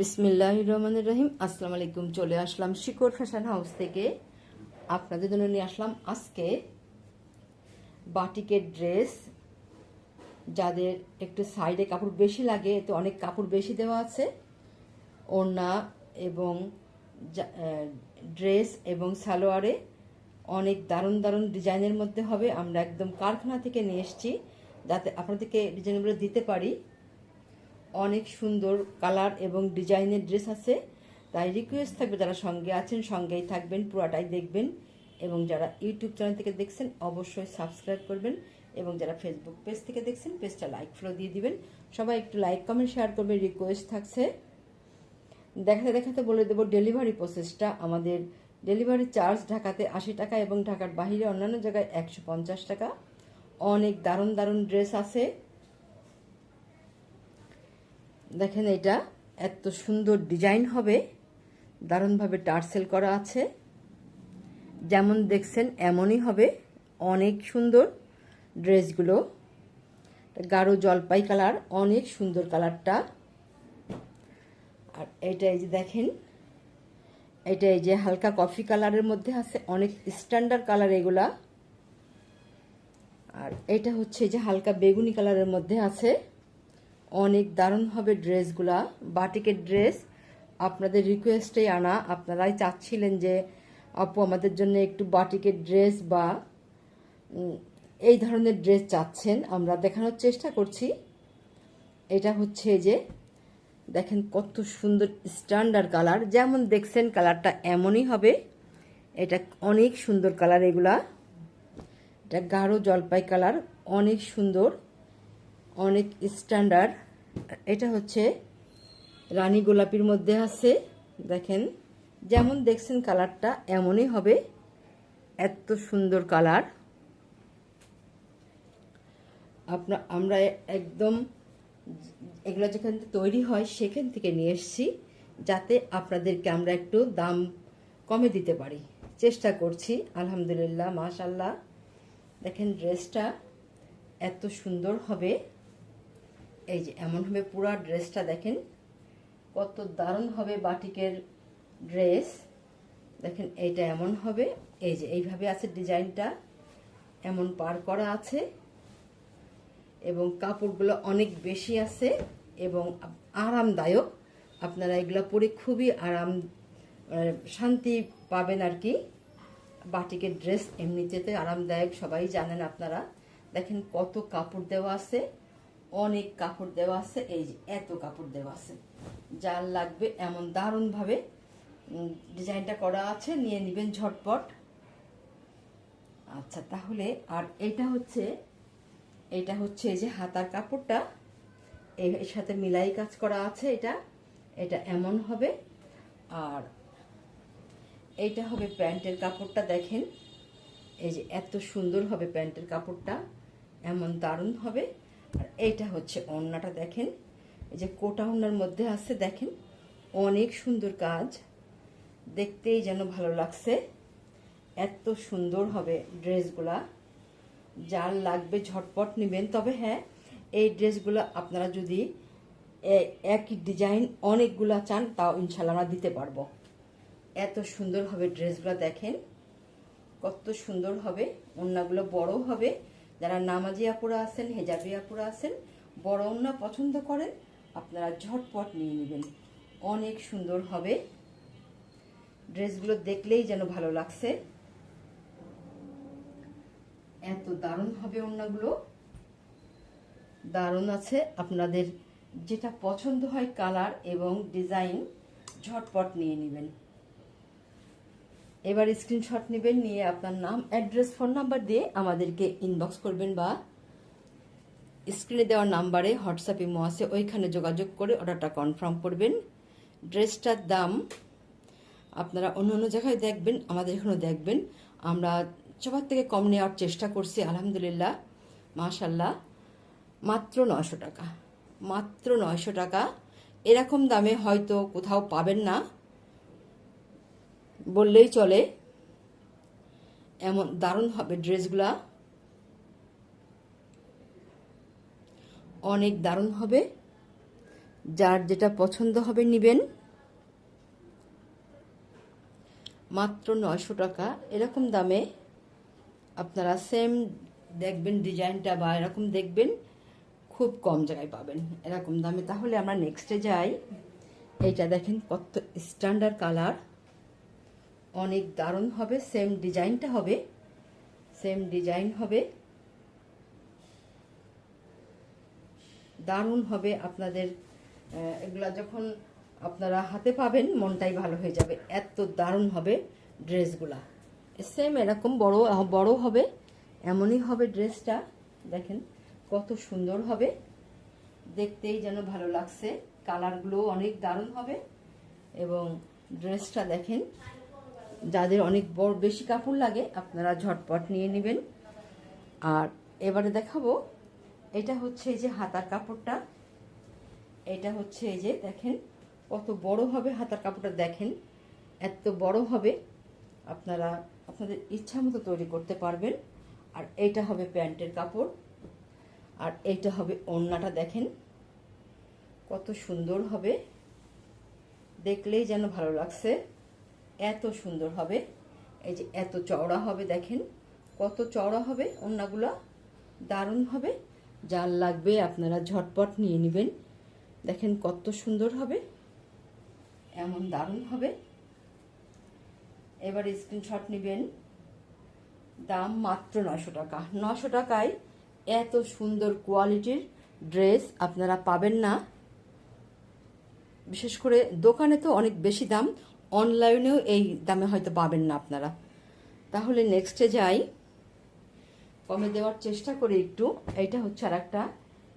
বিসমিল্লাহ রহমানুর রহিম। আসসালামু আলাইকুম। চলে আসলাম শিকর ফ্যাশন হাউস থেকে। আপনাদের জন্য নিয়ে আসলাম আজকে বাটিকের ড্রেস। যাদের একটু সাইডে কাপড় বেশি লাগে, তো অনেক কাপড় বেশি দেওয়া আছে। ওড়না এবং ড্রেস এবং সালোয়ারে অনেক দারুণ দারুণ ডিজাইনের মধ্যে হবে। আমরা একদম কারখানা থেকে নিয়ে এসেছি, যাতে আপনাদেরকে ডিজাইনগুলো দিতে পারি। অনেক সুন্দর কালার এবং ডিজাইনের ড্রেস আছে। তাই রিকোয়েস্ট থাকবে যারা সঙ্গে আছেন, সঙ্গেই থাকবেন, পুরাটাই দেখবেন এবং যারা ইউটিউব চ্যানেল থেকে দেখছেন অবশ্যই সাবস্ক্রাইব করবেন এবং যারা ফেসবুক পেজ থেকে দেখছেন পেজটা লাইক ফলো দিয়ে দিবেন। সবাই একটু লাইক কমেন্ট শেয়ার করবে রিকোয়েস্ট থাকছে। দেখাতে দেখাতে বলে দেবো ডেলিভারি প্রসেসটা আমাদের ডেলিভারি চার্জ ঢাকাতে আশি টাকা এবং ঢাকার বাইরে অন্যান্য জায়গায় একশো পঞ্চাশ টাকা। অনেক দারুণ দারুণ ড্রেস আছে। দেখেন এটা, এত সুন্দর ডিজাইন হবে। দারুণভাবে টার্সেল করা আছে। যেমন দেখছেন, এমনই হবে। অনেক সুন্দর ড্রেসগুলো। গাঢ় জলপাই কালার, অনেক সুন্দর কালারটা। আর এটা এই যে দেখেন, এটা এই যে হালকা কফি কালারের মধ্যে আছে, অনেক স্ট্যান্ডার্ড কালার এগুলা। আর এটা হচ্ছে যে হালকা বেগুনি কালারের মধ্যে আছে। অনেক দারুণ হবে ড্রেসগুলা। বাটিকের ড্রেস আপনাদের রিকোয়েস্টেই আনা। আপনারাই চাচ্ছিলেন যে, আপু আমাদের জন্য একটু বাটিকের ড্রেস বা এই ধরনের ড্রেস চাচ্ছেন। আমরা দেখানোর চেষ্টা করছি। এটা হচ্ছে যে, দেখেন কত সুন্দর স্ট্যান্ডার্ড কালার যেমন দেখছেন কালারটা এমনই হবে। এটা অনেক সুন্দর কালার এগুলা। এটা গাঢ় জলপাই কালার অনেক সুন্দর। অনেক স্ট্যান্ডার্ড এটা হচ্ছে রানী গোলাপির মধ্যে আছে, দেখেন। যেমন দেখছেন কালারটা এমনই হবে, এত সুন্দর কালার। আপনার আমরা একদম এগুলো যেখান থেকে তৈরি হয় সেখান থেকে নিয়ে এসেছি, যাতে আপনাদেরকে আমরা একটু দাম কমে দিতে পারি। চেষ্টা করছি, আলহামদুলিল্লাহ মাশাল্লাহ দেখেন ড্রেসটা এত সুন্দর হবে। এই যে এমন হবে পুরা ড্রেসটা দেখেন, কত দারুণ হবে বাটিকের ড্রেস। দেখেন এইটা এমন হবে, এই যে এইভাবে আছে ডিজাইনটা, এমন পার করা আছে। এবং কাপড়গুলো অনেক বেশি আছে এবং আরামদায়ক। আপনারা এগুলো পরে খুবই আরাম শান্তি পাবেন আর কি। বাটিকের ড্রেস এমনিতে আরামদায়ক, সবাই জানেন আপনারা। দেখেন কত কাপড় দেওয়া আছে। অনেক কাপড় দেওয়া আছে, এই যে এত কাপড় দেওয়া আছে। যার লাগবে এমন দারুণভাবে ডিজাইনটা করা আছে, নিয়ে নেবেন ঝটপট। আচ্ছা তাহলে আর এটা হচ্ছে এটা হচ্ছে এই যে হাতার কাপড়টা। এর সাথে মিলাই কাজ করা আছে এটা এটা এমন হবে। আর এইটা হবে প্যান্টের কাপড়টা, দেখেন। এই যে এত সুন্দর হবে প্যান্টের কাপড়টা, এমন দারুণ হবে। আর এইটা হচ্ছে ওড়নাটা দেখেন। এই যে কোটা ওড়নার মধ্যে আছে, দেখেন। অনেক সুন্দর কাজ। দেখতেই যেন ভালো লাগছে। এত সুন্দর হবে ড্রেসগুলা। যার লাগবে ঝটপট নেবেন। তবে হ্যাঁ এই ড্রেসগুলো আপনারা যদি একই ডিজাইন অনেকগুলা চান, তাও ইনশাল্লাহ আমরা দিতে পারব। এত সুন্দর হবে ড্রেসগুলো দেখেন। কত সুন্দর হবে। ওড়নাগুলো বড় হবে। যারা নামাজি আপুরা আছেন হেজাবি আপুরা আছেন বড় ওড়না পছন্দ করেন, আপনারা ঝটপট নিয়ে নেবেন। অনেক সুন্দর হবে। ড্রেসগুলো দেখলেই যেন ভালো লাগছে। এত দারুণ হবে ওড়নাগুলো। দারুণ আছে আপনাদের যেটা পছন্দ হয় কালার এবং ডিজাইন, ঝটপট নিয়ে নেবেন। এবার স্ক্রিনশট নেবেন, নিয়ে আপনার নাম অ্যাড্রেস ফোন নাম্বার দিয়ে আমাদেরকে ইনবক্স করবেন বা স্ক্রিনে দেওয়া নাম্বারে হোয়াটসঅ্যাপ ইমো আছে, ওইখানে যোগাযোগ করে অর্ডারটা কনফার্ম করবেন। ড্রেসটার দাম আপনারা অন্য অন্য জায়গায় দেখবেন, আমাদের এখানেও দেখবেন। আমরা সবার থেকে কম নেওয়ার চেষ্টা করছি, আলহামদুলিল্লাহ মাশাল্লাহ মাত্র নয়শো টাকা, মাত্র নয়শো টাকা। এরকম দামে হয়তো কোথাও পাবেন না। বললেই চলে। এমন দারুণ হবে ড্রেসগুলা। অনেক দারুণ হবে। যার যেটা পছন্দ হবে নেবেন। মাত্র নয়শো টাকা। এরকম দামে আপনারা সেম দেখবেন ডিজাইনটা বা এরকম দেখবেন, খুব কম জায়গায় পাবেন। এরকম দামে তাহলে আমরা নেক্সটে যাই। এইটা দেখেন কত স্ট্যান্ডার্ড কালার অনেক দারুণ হবে সেম ডিজাইনটা হবে সেম ডিজাইন হবে। দারুণ হবে আপনাদের এগুলা যখন আপনারা হাতে পাবেন, মনটাই ভালো হয়ে যাবে। এত দারুণ হবে ড্রেসগুলা। সেম এরকম বড় বড় হবে, এমনই হবে ড্রেসটা। দেখেন কত সুন্দর হবে। দেখতেই যেন ভালো লাগছে। কালারগুলো অনেক দারুণ হবে। এবং ড্রেসটা দেখেন যাদের অনেক বড় বেশি কাপড় লাগে, আপনারা ঝটপট নিয়ে নেবেন। আর এবারে দেখাবো, এটা হচ্ছে এই যে হাতার কাপড়টা। এটা হচ্ছে এই যে দেখেন, কত বড় হবে হাতার কাপড়টা দেখেন। এত বড় হবে, আপনারা আপনাদের ইচ্ছা মতো তৈরি করতে পারবেন। আর এইটা হবে প্যান্টের কাপড়। আর এইটা হবে ওড়নাটা দেখেন। কত সুন্দর হবে। দেখলেই যেন ভালো লাগছে। এত সুন্দর হবে। এই যে এত চওড়া হবে দেখেন, কত চওড়া হবে ওড়নাগুলো দারুণ হবে। যার লাগবে আপনারা ঝটপট নিয়ে নেবেন। দেখেন কত সুন্দর হবে, এমন দারুণ হবে। এবার স্ক্রিনশট নেবেন। দাম মাত্র নশো টাকা। নশো টাকায় এত সুন্দর কোয়ালিটির ড্রেস আপনারা পাবেন না। বিশেষ করে দোকানে তো অনেক বেশি দাম। অনলাইনেও এই দামে হয়তো পাবেন না আপনারা। তাহলে নেক্সটে যাই। কমে দেওয়ার চেষ্টা করি একটু। এটা হচ্ছে আর একটা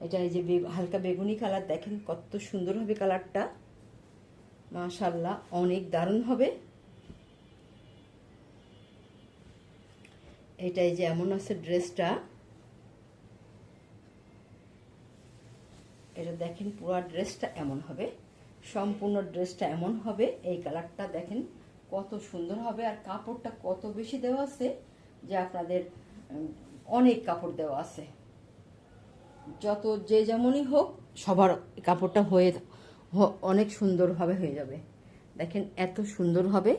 এটা এই যে হালকা বেগুনি কালার। দেখেন কত সুন্দর হবে কালারটা। মাশাল্লাহ অনেক দারুণ হবে। এটা এই যে এমন আছে ড্রেসটা। এটা দেখেন পুরো ড্রেসটা এমন হবে। সম্পূর্ণ ড্রেসটা এমন হবে, এই কালারটা দেখেন কত সুন্দর হবে আর কাপড়টা কত বেশি দেওয়া আছে যে আপনাদের অনেক কাপড় দেওয়া আছে। যত যে যেমনই হোক, সবার কাপড়টা হয়ে অনেক সুন্দরভাবে হয়ে যাবে। দেখেন এত সুন্দর হবে,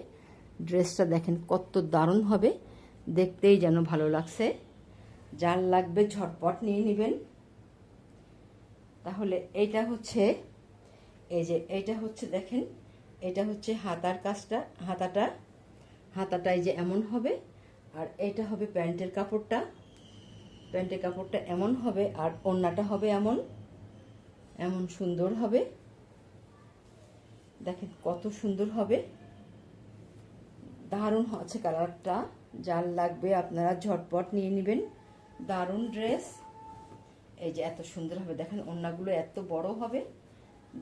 ড্রেসটা দেখেন কত দারুণ হবে, দেখতেই যেন ভালো লাগছে। যার লাগবে ঝটপট নিয়ে নেবেন। তাহলে এইটা হচ্ছে এই যে এইটা হচ্ছে দেখেন, এটা হচ্ছে হাতার কাজটা, হাতাটা হাতাটা এই যে এমন হবে, আর এইটা হবে প্যান্টের কাপড়টা প্যান্টের কাপড়টা এমন হবে, আর ওড়নাটা হবে এমন এমন সুন্দর হবে। দেখেন কত সুন্দর হবে। দারুণ হচ্ছে কালারটা, যার লাগবে আপনারা ঝটপট নিয়ে নেবেন। দারুণ ড্রেস। এই যে এত সুন্দর হবে, দেখেন ওড়নাগুলো এত বড় হবে।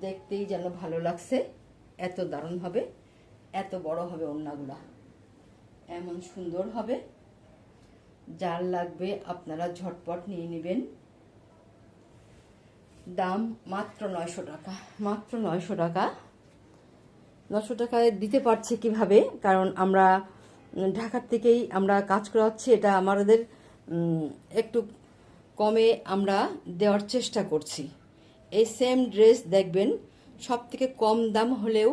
দেখতেই যেন ভালো লাগছে। এত দারুণ হবে, এত বড় হবে ওড়নাগুলা। এমন সুন্দর হবে। যার লাগবে আপনারা ঝটপট নিয়ে নেবেন। দাম মাত্র নয়শো টাকা, মাত্র নয়শো টাকা। নশো টাকায় দিতে পারছি কীভাবে? কারণ আমরা ঢাকার থেকেই আমরা কাজ করাচ্ছি, এটা আমাদের একটু কমে আমরা দেওয়ার চেষ্টা করছি। এই সেম ড্রেস দেখবেন সব থেকে কম দাম হলেও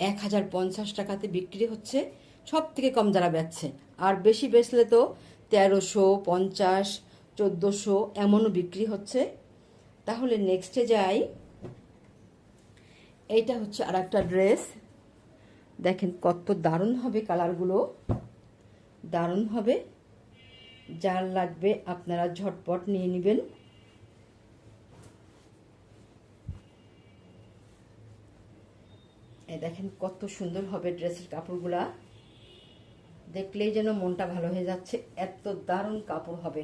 এক হাজার পঞ্চাশ টাকাতে বিক্রি হচ্ছে সব থেকে কম যারা বেচছে। আর বেশি বেচলে তো তেরোশো, পঞ্চাশ, চোদ্দোশো এমনও বিক্রি হচ্ছে। তাহলে নেক্সটে যাই। এইটা হচ্ছে আর একটা ড্রেস দেখেন কত দারুণ হবে কালারগুলো। দারুণ হবে। যার লাগবে আপনারা ঝটপট নিয়ে নেবেন। দেখেন কত সুন্দর হবে ড্রেসের কাপড়গুলা। দেখলেই যেন মনটা ভালো হয়ে যাচ্ছে। এত দারুণ কাপড় হবে।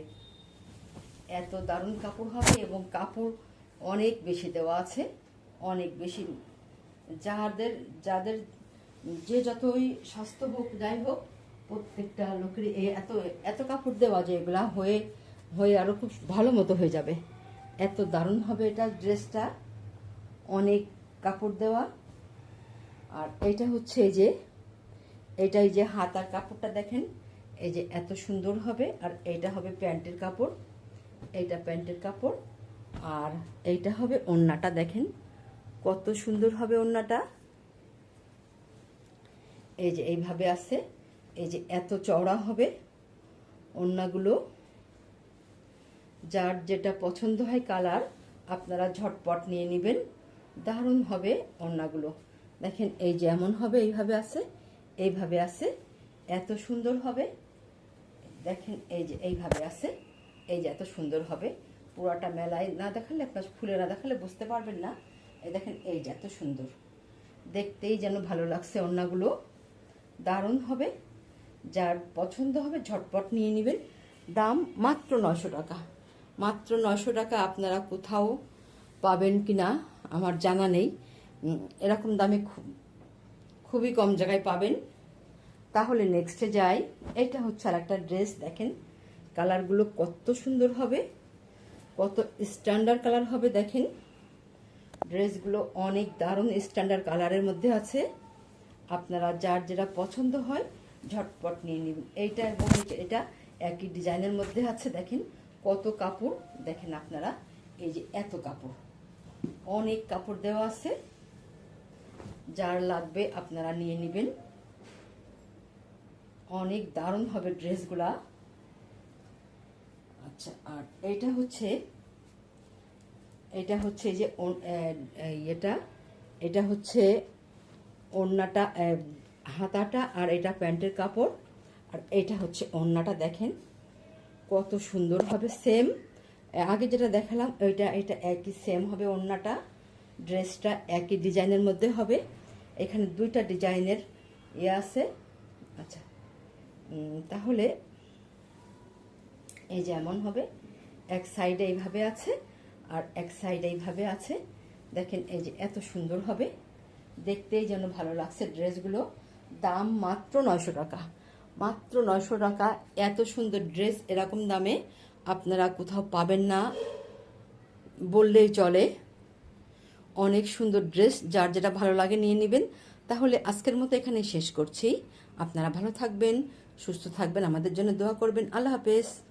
এত দারুণ কাপড় হবে এবং কাপড় অনেক বেশি দেওয়া আছে, অনেক বেশি। যাদের যাদের যে যতই স্বাস্থ্য হোক, যাই হোক, প্রত্যেকটা লোকের এত এত কাপড় দেওয়া যে এগুলা হয়ে হয়ে আরও খুব ভালো মতো হয়ে যাবে। এত দারুণ হবে এটা ড্রেসটা। অনেক কাপড় দেওয়া। আর এটা হচ্ছে এই যে, এটা এই যে হাতার কাপড়টা দেখেন, এই যে এত সুন্দর হবে, আর এইটা হবে প্যান্টের কাপড়, এইটা প্যান্টের কাপড়, আর এইটা হবে ওড়নাটা দেখেন, কত সুন্দর হবে ওড়নাটা এই যে এইভাবে আছে, এই যে এত চওড়া হবে ওড়নাগুলো যার যেটা পছন্দ হয় কালার, আপনারা ঝটপট নিয়ে নেবেন, দারুণ হবে ওড়নাগুলো দেখেন, এই যে এমন হবে, এইভাবে আছে এইভাবে আছে, এত সুন্দর হবে। দেখেন, এই যে এইভাবে আছে, এই যে এত সুন্দর হবে। পুরাটা মেলায় না দেখালে, আপনার খুলে না দেখালে বুঝতে পারবেন না। এই দেখেন, এই যে এত সুন্দর। দেখতেই যেন ভালো লাগছে ওড়নাগুলো দারুণ হবে। যার পছন্দ হবে, ঝটপট নিয়ে নেবেন। দাম মাত্র নশো টাকা। মাত্র নশো টাকা আপনারা কোথাও পাবেন কি না আমার জানা নেই। এরকম দামে খুব, খুবই কম জায়গায় পাবেন। তাহলে নেক্সটে যাই। এটা হচ্ছে আর একটা ড্রেস দেখেন কালারগুলো কত সুন্দর হবে। কত স্ট্যান্ডার্ড কালার হবে, দেখেন। ড্রেসগুলো অনেক দারুণ স্ট্যান্ডার্ড কালারের মধ্যে আছে। আপনারা যার যেটা পছন্দ হয়, ঝটপট নিয়ে নেবেন। এইটা এবং এটা একই ডিজাইনের মধ্যে আছে, দেখেন। কত কাপড়, দেখেন আপনারা। এই যে এত কাপড়। অনেক কাপড় দেওয়া আছে। যার লাগবে আপনারা নিয়ে নেবেন। অনেক দারুণ হবে ড্রেসগুলা। আচ্ছা আর এটা হচ্ছে এটা হচ্ছে যে এটা এটা হচ্ছে ওড়নাটা হাতাটা আর এটা প্যান্টের কাপড়। আর এটা হচ্ছে ওড়নাটা দেখেন কত সুন্দর হবে, সেম। আগে যেটা দেখালাম, ওইটা, এটা একই সেম হবে ওড়নাটা ড্রেসটা একই ডিজাইনের মধ্যে হবে। এখানে দুইটা ডিজাইনের ইয়ে আছে। আচ্ছা তাহলে এই যে এমন হবে, এক সাইডে এইভাবে আছে আর এক সাইডে এইভাবে আছে। দেখেন এই যে এত সুন্দর হবে, দেখতেই যেন ভালো লাগছে ড্রেসগুলো। দাম মাত্র নয়শো টাকা। মাত্র নয়শো টাকা, এত সুন্দর ড্রেস এরকম দামে আপনারা কোথাও পাবেন না বললেই চলে। অনেক সুন্দর ড্রেস, যার যেটা ভালো লাগে নিয়ে নেবেন। তাহলে আজকের মতো এখানে শেষ করছি। আপনারা ভালো থাকবেন, সুস্থ থাকবেন, আমাদের জন্য দোয়া করবেন। আল্লাহ হাফেজ।